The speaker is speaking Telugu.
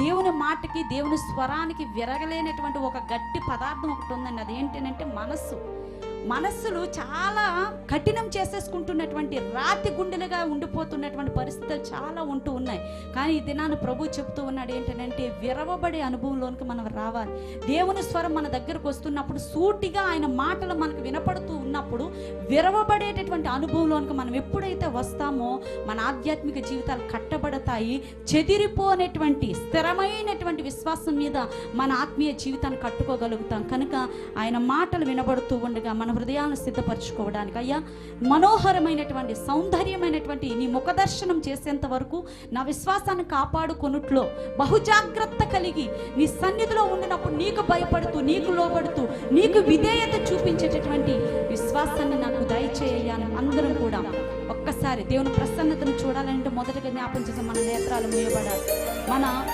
దేవుని మాటకి దేవుని స్వరానికి విరగలేనటువంటి ఒక గట్టి పదార్థం ఒకటి ఉందండి. అదేంటంటే మనస్సు. మనస్సులు చాలా కఠినం చేసేసుకుంటున్నటువంటి రాతి గుండెలుగా ఉండిపోతున్నటువంటి పరిస్థితులు చాలా ఉంటూ ఉన్నాయి. కానీ ఈ దినాన్ని ప్రభు చెప్తూ ఉన్నాడు ఏంటంటే విరవబడే అనుభవంలోనికి మనం రావాలి. దేవుని స్వరం మన దగ్గరకు వస్తున్నప్పుడు సూటిగా ఆయన మాటలు మనకు వినపడుతూ ఉన్నప్పుడు విరవబడేటటువంటి అనుభవంలోనికి మనం ఎప్పుడైతే వస్తామో మన ఆధ్యాత్మిక జీవితాలు కట్టబడతాయి. చెదిరిపోనేటువంటి స్థిరమైనటువంటి విశ్వాసం మీద మన ఆత్మీయ జీవితాన్ని కట్టుకోగలుగుతాం. కనుక ఆయన మాటలు వినబడుతూ ఉండగా మనం హృదయాలను సిద్ధపరచుకోవడానికి. అయ్యా మనోహరమైనటువంటి సౌందర్యమైనటువంటి నీ ముఖదర్శనం చేసేంత వరకు నా విశ్వాసాన్ని కాపాడుకొనుట్లో బహుజాగ్రత్త కలిగి నీ సన్నిధిలో ఉండినప్పుడు నీకు భయపడుతూ నీకు లోబడుతూ నీకు విధేయత చూపించేటటువంటి విశ్వాసాన్ని నాకు దయచేయాలని అందరం కూడా ఒక్కసారి దేవుని ప్రసన్నతను చూడాలంటే మొదటగా జ్ఞాపం చేసాం మన నేత్రాలు మూయబడాలి. మన